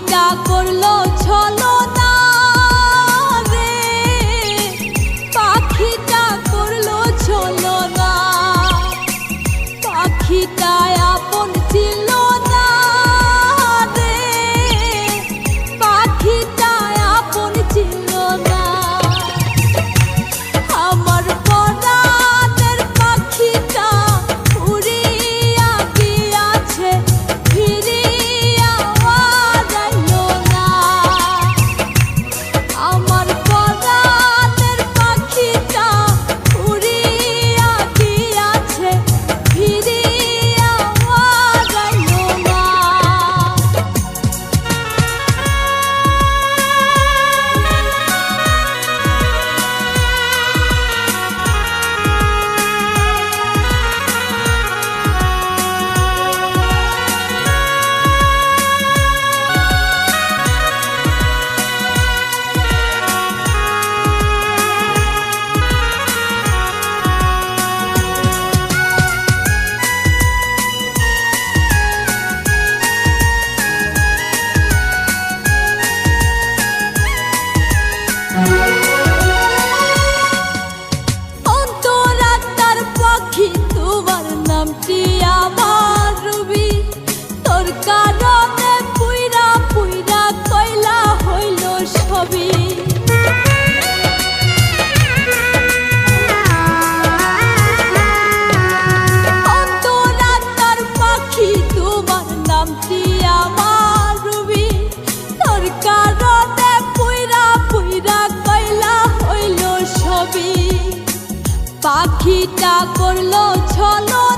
পিতা করল ছলনা পাখিটা করল ছলো